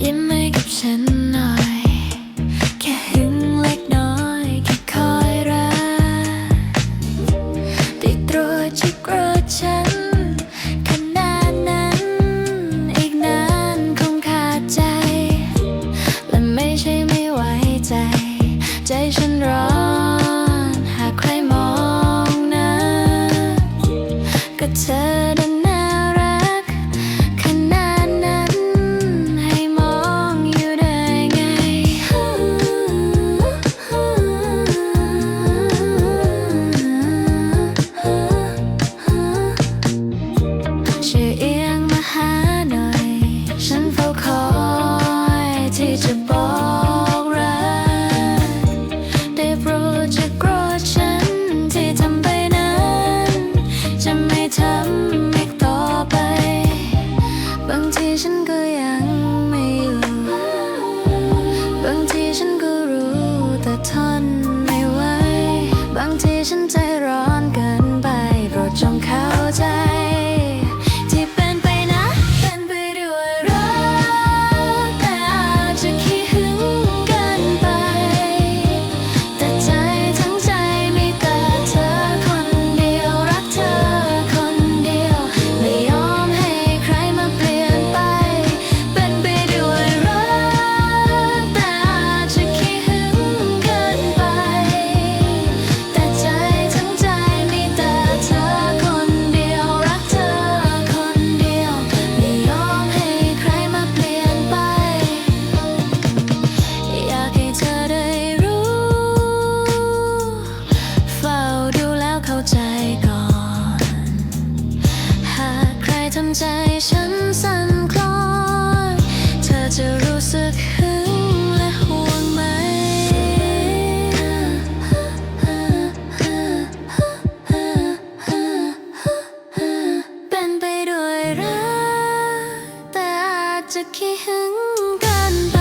Yemek için turning ที่ฉั ทำใจฉันสั่นคลอน เธอจะรู้สึกหึงและห่วงไหม เป็นไปด้วยรัก แต่อาจจะขี้หึงกันไป